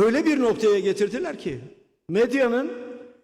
Öyle bir noktaya getirdiler ki medyanın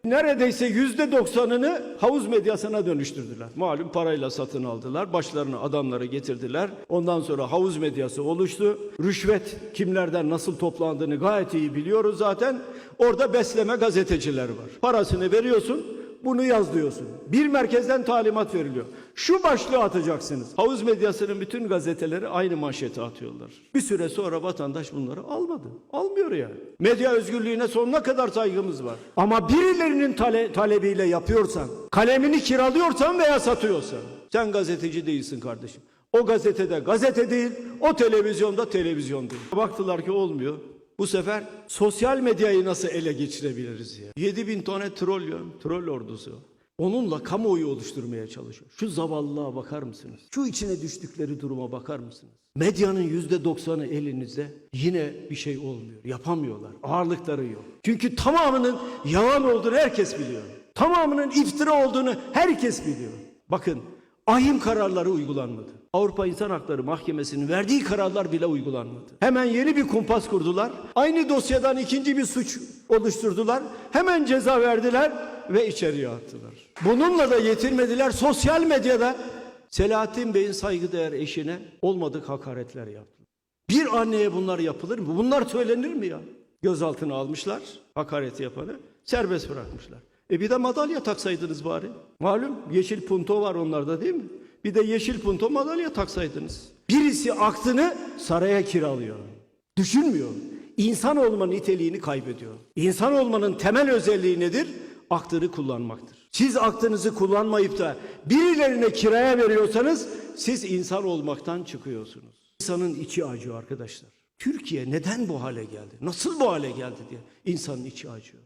neredeyse yüzde doksanını havuz medyasına dönüştürdüler. Malum parayla satın aldılar. Başlarına adamları getirdiler. Ondan sonra havuz medyası oluştu. Rüşvet kimlerden nasıl toplandığını gayet iyi biliyoruz zaten. Orada besleme gazeteciler var. Parasını veriyorsun. Bunu yaz diyorsun. Bir merkezden talimat veriliyor. Şu başlığı atacaksınız. Havuz medyasının bütün gazeteleri aynı manşeti atıyorlar. Bir süre sonra vatandaş bunları almadı. Almıyor yani. Medya özgürlüğüne sonuna kadar saygımız var. Ama birilerinin tale- talebiyle yapıyorsan, kalemini kiralıyorsan veya satıyorsan, sen gazeteci değilsin kardeşim. O gazetede gazete değil, o televizyonda televizyon değil. Baktılar ki olmuyor. Bu sefer sosyal medyayı nasıl ele geçirebiliriz ya? 7000 bin tane troll ya, troll ordusu. Onunla kamuoyu oluşturmaya çalışıyor. Şu zavallılığa bakar mısınız? Şu içine düştükleri duruma bakar mısınız? Medyanın yüzde doksanı elinizde yine bir şey olmuyor. Yapamıyorlar. Ağırlıkları yok. Çünkü tamamının yalan olduğunu herkes biliyor. Tamamının iftira olduğunu herkes biliyor. Bakın ahim kararları uygulanmadı. Avrupa İnsan Hakları Mahkemesi'nin verdiği kararlar bile uygulanmadı. Hemen yeni bir kumpas kurdular. Aynı dosyadan ikinci bir suç oluşturdular. Hemen ceza verdiler ve içeriye attılar. Bununla da yetinmediler. Sosyal medyada Selahattin Bey'in saygıdeğer eşine olmadık hakaretler yaptılar. Bir anneye bunlar yapılır mı? Bunlar söylenir mi ya? Gözaltına almışlar hakaret yapanı, serbest bırakmışlar. E bir de madalya taksaydınız bari. Malum yeşil punto var onlarda değil mi? Bir de yeşil punto madalya taksaydınız. Birisi aklını saraya kiralıyor. Düşünmüyor. İnsan olma niteliğini kaybediyor. İnsan olmanın temel özelliği nedir? Aklını kullanmaktır. Siz aklınızı kullanmayıp da birilerine kiraya veriyorsanız siz insan olmaktan çıkıyorsunuz. İnsanın içi acıyor arkadaşlar. Türkiye neden bu hale geldi? Nasıl bu hale geldi diye insanın içi acıyor.